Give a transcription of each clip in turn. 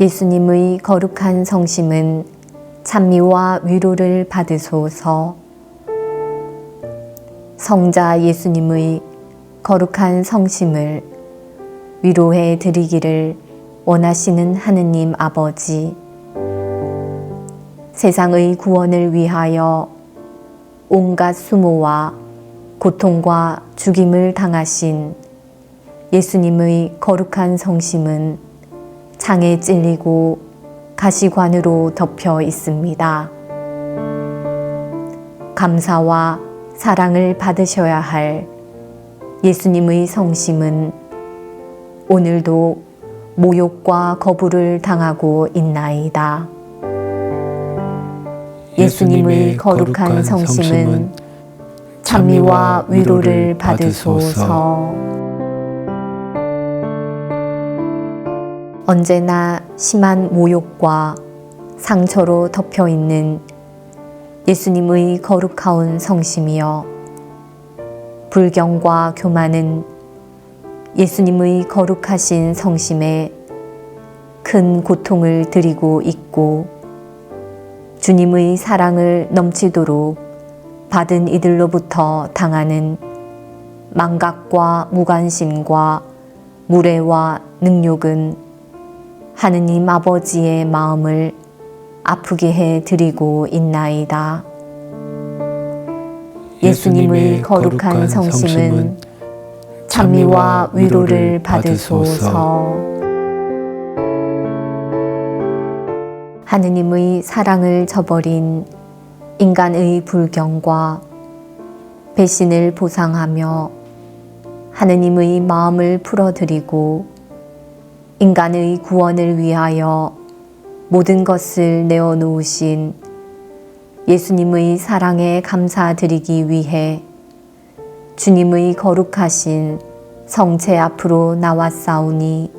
예수님의 거룩한 성심은 찬미와 위로를 받으소서. 성자 예수님의 거룩한 성심을 위로해 드리기를 원하시는 하느님 아버지. 세상의 구원을 위하여 온갖 수모와 고통과 죽임을 당하신 예수님의 거룩한 성심은 창에 찔리고 가시관으로 덮여 있습니다. 감사와 사랑을 받으셔야 할 예수님의 성심은 오늘도 모욕과 거부를 당하고 있나이다. 예수님의 거룩한 성심은 찬미와 위로를 받으소서. 언제나 심한 모욕과 상처로 덮여 있는 예수님의 거룩하온 성심이여 불경과 교만은 예수님의 거룩하신 성심에 큰 고통을 드리고 있고 주님의 사랑을 넘치도록 받은 이들로부터 당하는 망각과 무관심과 무례와 능욕은 하느님 아버지의 마음을 아프게 해 드리고 있나이다. 예수님의 거룩한 성심은 찬미와 위로를 받으소서. 하느님의 사랑을 저버린 인간의 불경과 배신을 보상하며 하느님의 마음을 풀어드리고 인간의 구원을 위하여 모든 것을 내어놓으신 예수님의 사랑에 감사드리기 위해 주님의 거룩하신 성체 앞으로 나왔사오니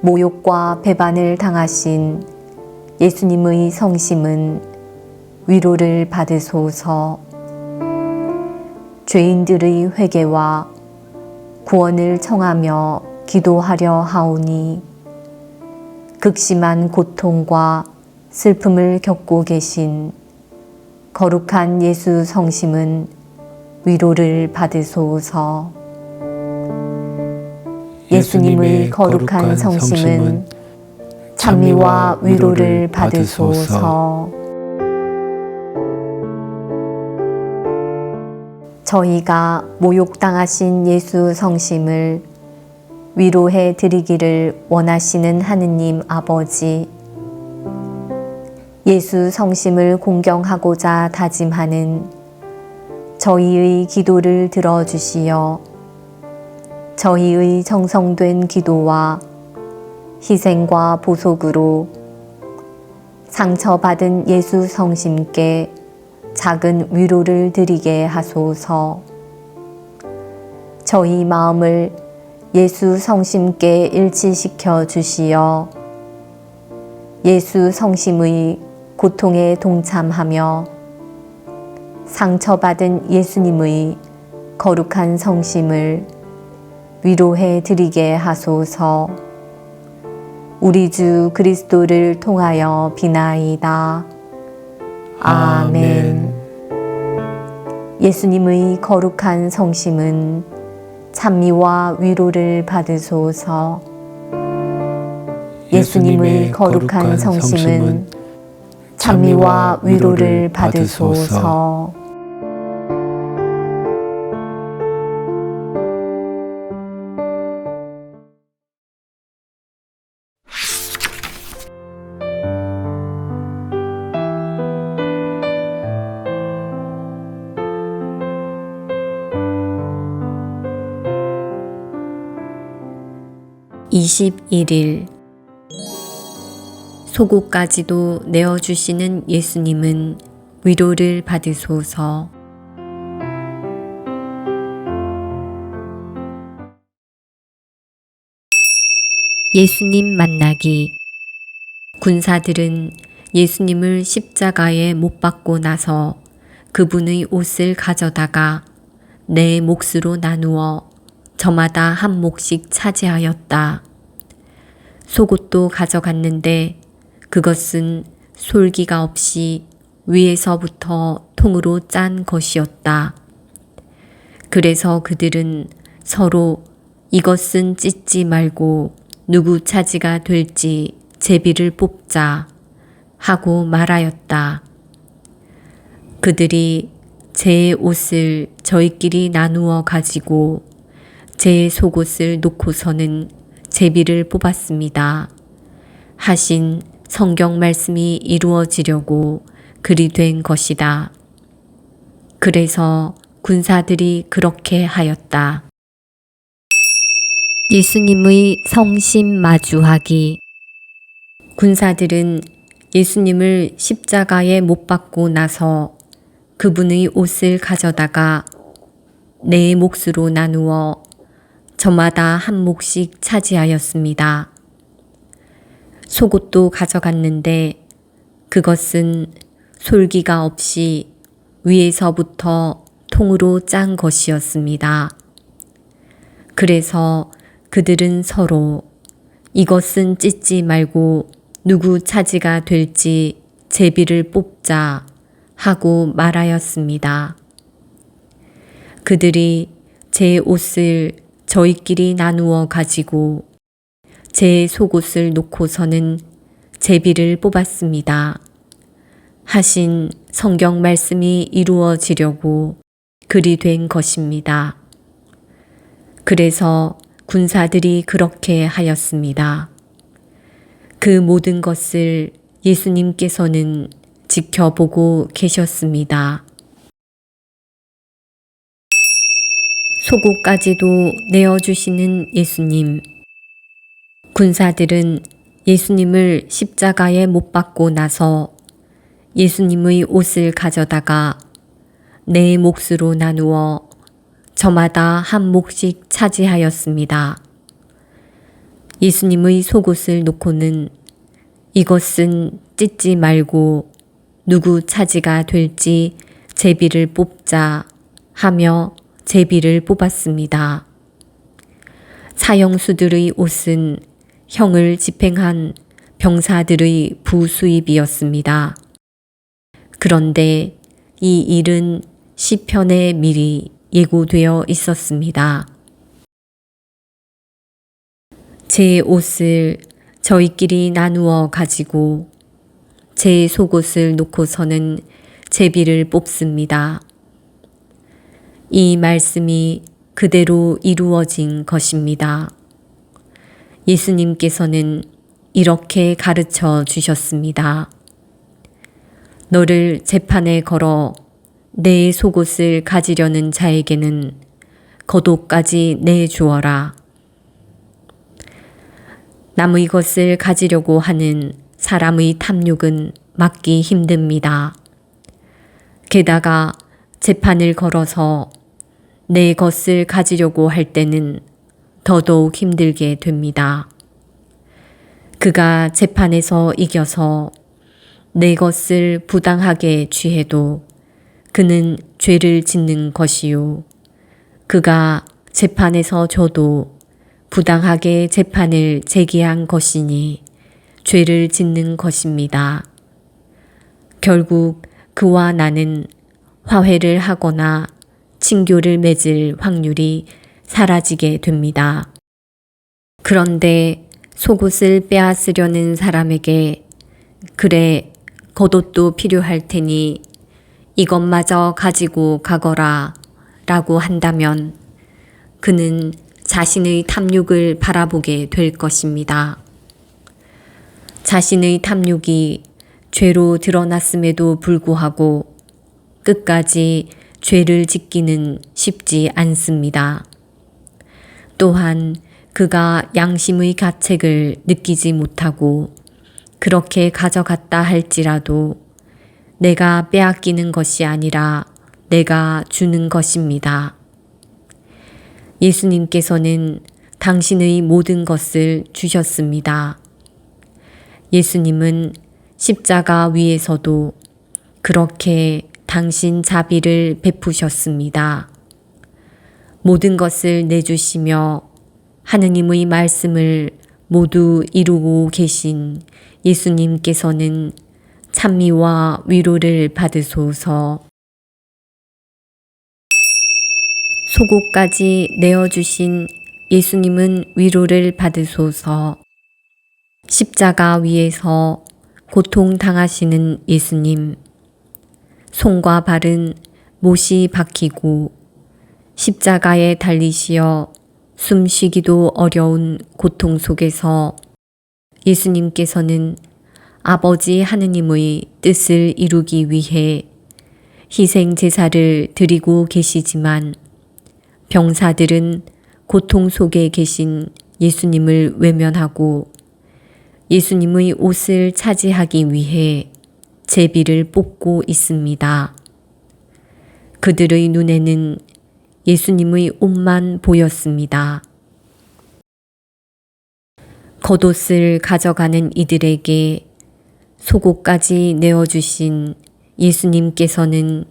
모욕과 배반을 당하신 예수님의 성심은 위로를 받으소서. 죄인들의 회개와 구원을 청하며 기도하려 하오니 극심한 고통과 슬픔을 겪고 계신 거룩한 예수 성심은 위로를 받으소서. 예수님의 거룩한 성심은 찬미와 위로를 받으소서. 저희가 모욕당하신 예수 성심을 위로해 드리기를 원하시는 하느님 아버지. 예수 성심을 공경하고자 다짐하는 저희의 기도를 들어주시어 저희의 정성된 기도와 희생과 보속으로 상처받은 예수 성심께 작은 위로를 드리게 하소서. 저희 마음을 예수 성심께 일치시켜 주시어 예수 성심의 고통에 동참하며 상처받은 예수님의 거룩한 성심을 위로해 드리게 하소서. 우리 주 그리스도를 통하여 비나이다. 아멘. 예수님의 거룩한 성심은 찬미와 위로를 받으소서. 예수님의 거룩한 성심은 찬미와 위로를 받으소서. (21일) 속옷까지도 내어주시는 예수님은 위로를 받으소서. 예수님 만나기 군사들은 예수님을 십자가에 못 박고 나서 그분의 옷을 가져다가 내 몫으로 나누어 저마다 한 몫씩 차지하였다. 속옷도 가져갔는데 그것은 솔기가 없이 위에서부터 통으로 짠 것이었다. 그래서 그들은 서로 이것은 찢지 말고 누구 차지가 될지 제비를 뽑자 하고 말하였다. 그들이 제 옷을 저희끼리 나누어 가지고 제 속옷을 놓고서는 제비를 뽑았습니다. 하신 성경 말씀이 이루어지려고 그리 된 것이다. 그래서 군사들이 그렇게 하였다. 예수님의 성심 마주하기 군사들은 예수님을 십자가에 못 박고 나서 그분의 옷을 가져다가 네 몫으로 나누어 저마다 한 몫씩 차지하였습니다. 속옷도 가져갔는데 그것은 솔기가 없이 위에서부터 통으로 짠 것이었습니다. 그래서 그들은 서로 이것은 찢지 말고 누구 차지가 될지 제비를 뽑자 하고 말하였습니다. 그들이 제 옷을 저희끼리 나누어 가지고 제 속옷을 놓고서는 제비를 뽑았습니다. 하신 성경 말씀이 이루어지려고 그리 된 것입니다. 그래서 군사들이 그렇게 하였습니다. 그 모든 것을 예수님께서는 지켜보고 계셨습니다. 속옷까지도 내어주시는 예수님. 군사들은 예수님을 십자가에 못 박고 나서 예수님의 옷을 가져다가 네 몫으로 나누어 저마다 한 몫씩 차지하였습니다. 예수님의 속옷을 놓고는 이것은 찢지 말고 누구 차지가 될지 제비를 뽑자 하며 제비를 뽑았습니다. 사형수들의 옷은 형을 집행한 병사들의 부수입이었습니다. 그런데 이 일은 시편에 미리 예고되어 있었습니다. 제 옷을 저희끼리 나누어 가지고 제 속옷을 놓고서는 제비를 뽑습니다. 이 말씀이 그대로 이루어진 것입니다. 예수님께서는 이렇게 가르쳐 주셨습니다. 너를 재판에 걸어 내 속옷을 가지려는 자에게는 겉옷까지 내주어라. 남의 것을 가지려고 하는 사람의 탐욕은 막기 힘듭니다. 게다가 재판을 걸어서 내 것을 가지려고 할 때는 더더욱 힘들게 됩니다. 그가 재판에서 이겨서 내 것을 부당하게 취해도 그는 죄를 짓는 것이요. 그가 재판에서 져도 부당하게 재판을 제기한 것이니 죄를 짓는 것입니다. 결국 그와 나는 화해를 하거나 친교를 맺을 확률이 사라지게 됩니다. 그런데 속옷을 빼앗으려는 사람에게 그래 겉옷도 필요할 테니 이것마저 가지고 가거라 라고 한다면 그는 자신의 탐욕을 바라보게 될 것입니다. 자신의 탐욕이 죄로 드러났음에도 불구하고 끝까지 죄를 짓기는 쉽지 않습니다. 또한 그가 양심의 가책을 느끼지 못하고 그렇게 가져갔다 할지라도 내가 빼앗기는 것이 아니라 내가 주는 것입니다. 예수님께서는 당신의 모든 것을 주셨습니다. 예수님은 십자가 위에서도 그렇게 당신 자비를 베푸셨습니다. 모든 것을 내주시며 하느님의 말씀을 모두 이루고 계신 예수님께서는 찬미와 위로를 받으소서. 속옷까지 내어주신 예수님은 위로를 받으소서. 십자가 위에서 고통 당하시는 예수님. 손과 발은 못이 박히고 십자가에 달리시어 숨쉬기도 어려운 고통 속에서 예수님께서는 아버지 하느님의 뜻을 이루기 위해 희생 제사를 드리고 계시지만 병사들은 고통 속에 계신 예수님을 외면하고 예수님의 옷을 차지하기 위해 제비를 뽑고 있습니다. 그들의 눈에는 예수님의 옷만 보였습니다. 겉옷을 가져가는 이들에게 속옷까지 내어주신 예수님께서는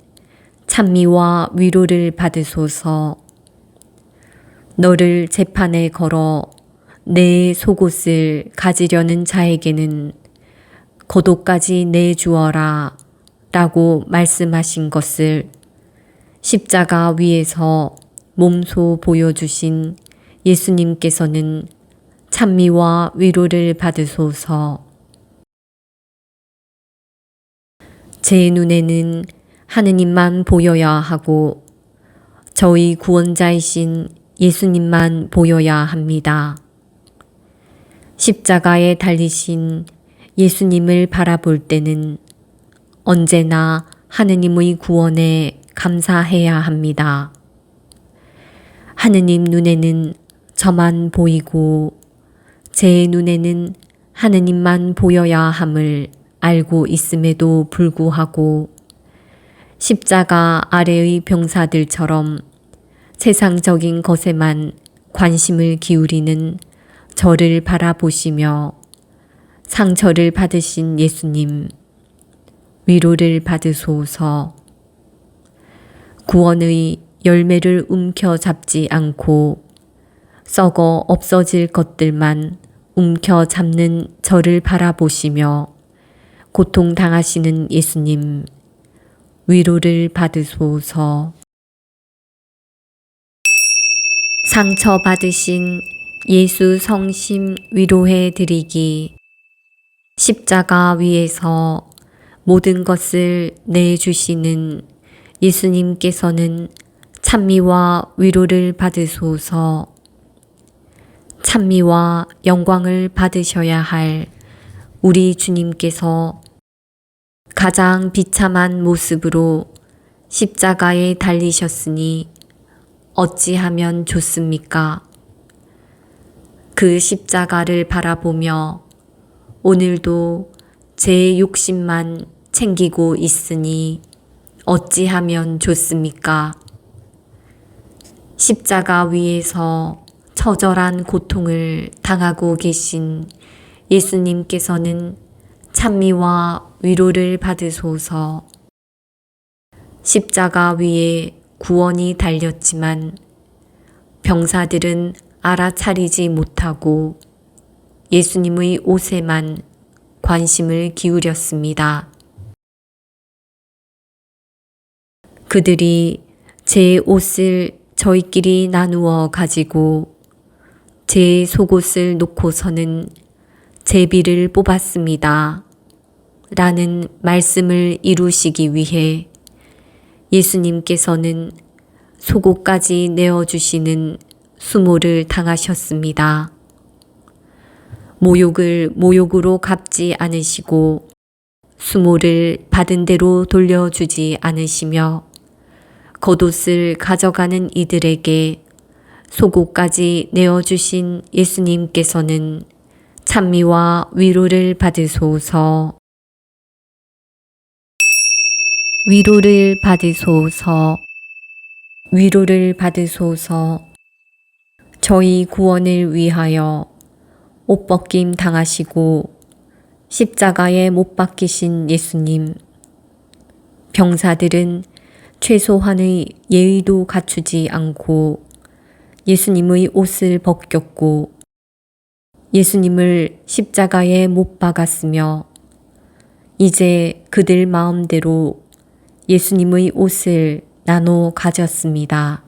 찬미와 위로를 받으소서 너를 재판에 걸어 내 속옷을 가지려는 자에게는 겉옷까지 내주어라 라고 말씀하신 것을 십자가 위에서 몸소 보여주신 예수님께서는 찬미와 위로를 받으소서. 제 눈에는 하느님만 보여야 하고 저희 구원자이신 예수님만 보여야 합니다. 십자가에 달리신 예수님을 바라볼 때는 언제나 하느님의 구원에 감사해야 합니다. 하느님 눈에는 저만 보이고 제 눈에는 하느님만 보여야 함을 알고 있음에도 불구하고 십자가 아래의 병사들처럼 세상적인 것에만 관심을 기울이는 저를 바라보시며 상처를 받으신 예수님, 위로를 받으소서. 구원의 열매를 움켜 잡지 않고 썩어 없어질 것들만 움켜 잡는 저를 바라보시며 고통 당하시는 예수님, 위로를 받으소서. 상처받으신 예수 성심 위로해 드리기. 십자가 위에서 모든 것을 내주시는 예수님께서는 찬미와 위로를 받으소서. 찬미와 영광을 받으셔야 할 우리 주님께서 가장 비참한 모습으로 십자가에 달리셨으니 어찌하면 좋습니까? 그 십자가를 바라보며 오늘도 제 욕심만 챙기고 있으니 어찌하면 좋습니까? 십자가 위에서 처절한 고통을 당하고 계신 예수님께서는 찬미와 위로를 받으소서. 십자가 위에 구원이 달렸지만 병사들은 알아차리지 못하고 예수님의 옷에만 관심을 기울였습니다. 그들이 제 옷을 저희끼리 나누어 가지고 제 속옷을 놓고서는 제비를 뽑았습니다. 라는 말씀을 이루시기 위해 예수님께서는 속옷까지 내어주시는 수모를 당하셨습니다. 모욕을 모욕으로 갚지 않으시고 수모를 받은 대로 돌려주지 않으시며 겉옷을 가져가는 이들에게 속옷까지 내어주신 예수님께서는 찬미와 위로를 받으소서. 위로를 받으소서. 위로를 받으소서. 저희 구원을 위하여 옷 벗김 당하시고 십자가에 못 박히신 예수님. 병사들은 최소한의 예의도 갖추지 않고 예수님의 옷을 벗겼고 예수님을 십자가에 못 박았으며 이제 그들 마음대로 예수님의 옷을 나눠 가졌습니다.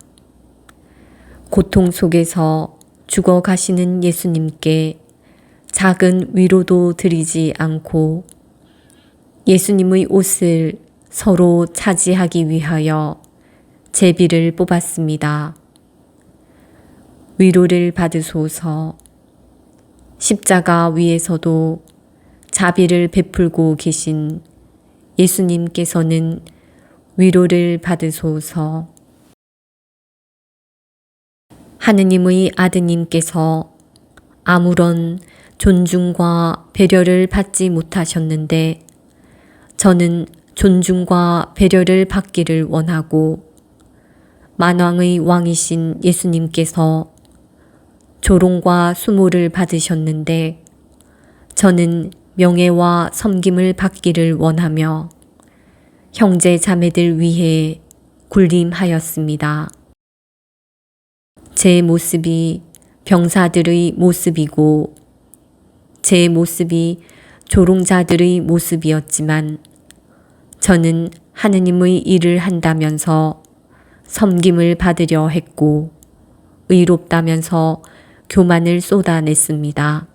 고통 속에서 죽어 가시는 예수님께 작은 위로도 드리지 않고 예수님의 옷을 서로 차지하기 위하여 제비를 뽑았습니다. 위로를 받으소서 십자가 위에서도 자비를 베풀고 계신 예수님께서는 위로를 받으소서 하느님의 아드님께서 아무런 존중과 배려를 받지 못하셨는데 저는 존중과 배려를 받기를 원하고 만왕의 왕이신 예수님께서 조롱과 수모를 받으셨는데 저는 명예와 섬김을 받기를 원하며 형제 자매들 위해 굴림하였습니다. 제 모습이 병사들의 모습이고 제 모습이 조롱자들의 모습이었지만 저는 하느님의 일을 한다면서 섬김을 받으려 했고 의롭다면서 교만을 쏟아냈습니다.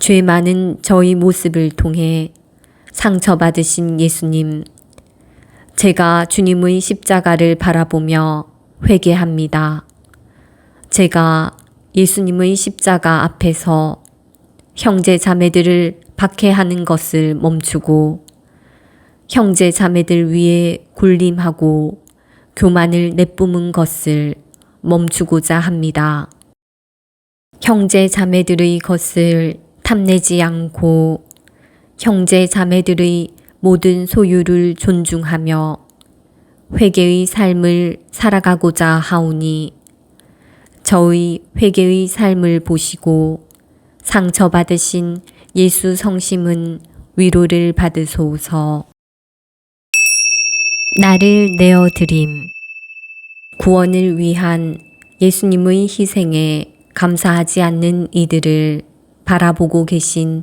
죄 많은 저희 모습을 통해 상처받으신 예수님, 제가 주님의 십자가를 바라보며 회개합니다. 제가 예수님의 십자가 앞에서 형제 자매들을 박해하는 것을 멈추고 형제 자매들 위에 굴림하고 교만을 내뿜은 것을 멈추고자 합니다. 형제 자매들의 것을 탐내지 않고 형제 자매들의 모든 소유를 존중하며 회개의 삶을 살아가고자 하오니 저의 회개의 삶을 보시고 상처받으신 예수 성심은 위로를 받으소서. 나를 내어드림. 구원을 위한 예수님의 희생에 감사하지 않는 이들을 바라보고 계신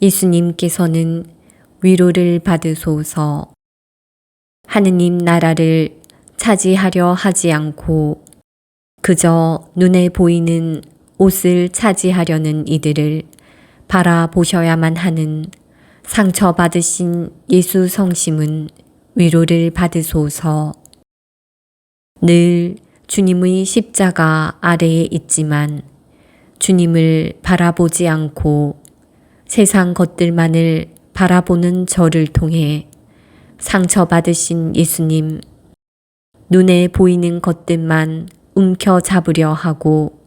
예수님께서는 위로를 받으소서. 하느님 나라를 차지하려 하지 않고 그저 눈에 보이는 옷을 차지하려는 이들을 바라보셔야만 하는 상처받으신 예수 성심은 위로를 받으소서. 늘 주님의 십자가 아래에 있지만 주님을 바라보지 않고 세상 것들만을 바라보는 저를 통해 상처받으신 예수님, 눈에 보이는 것들만 움켜잡으려 하고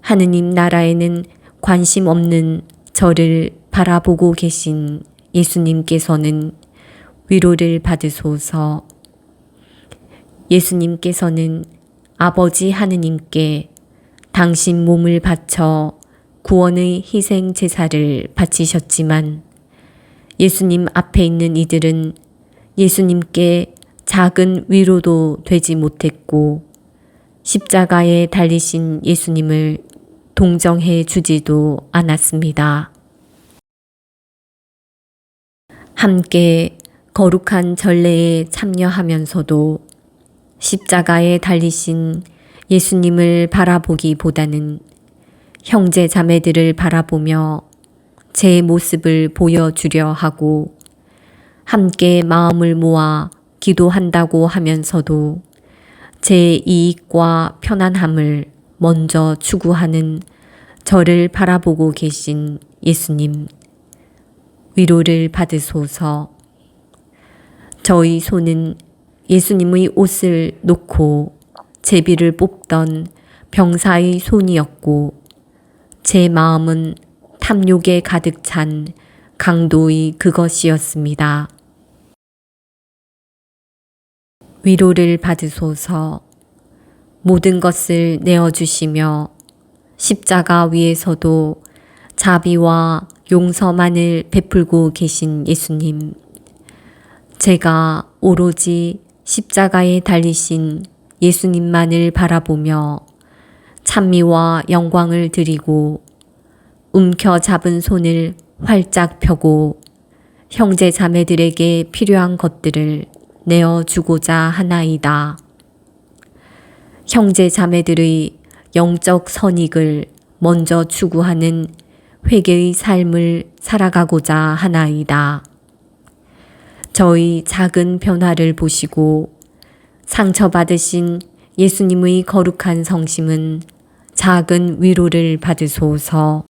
하느님 나라에는 관심 없는 저를 바라보고 계신 예수님께서는 위로를 받으소서. 예수님께서는 아버지 하느님께 당신 몸을 바쳐 구원의 희생 제사를 바치셨지만 예수님 앞에 있는 이들은 예수님께 작은 위로도 되지 못했고 십자가에 달리신 예수님을 동정해 주지도 않았습니다. 함께 거룩한 전례에 참여하면서도 십자가에 달리신 예수님을 바라보기보다는 형제 자매들을 바라보며 제 모습을 보여주려 하고 함께 마음을 모아 기도한다고 하면서도 제 이익과 편안함을 먼저 추구하는 저를 바라보고 계신 예수님, 위로를 받으소서. 저희 손은 예수님의 옷을 놓고 제비를 뽑던 병사의 손이었고, 제 마음은 탐욕에 가득 찬 강도의 그것이었습니다. 위로를 받으소서 모든 것을 내어주시며 십자가 위에서도 자비와 용서만을 베풀고 계신 예수님. 제가 오로지 십자가에 달리신 예수님만을 바라보며 찬미와 영광을 드리고 움켜 잡은 손을 활짝 펴고 형제 자매들에게 필요한 것들을 내어 주고자 하나이다. 형제 자매들의 영적 선익을 먼저 추구하는 회개의 삶을 살아가고자 하나이다. 저희 작은 변화를 보시고 상처받으신 예수님의 거룩한 성심은 작은 위로를 받으소서.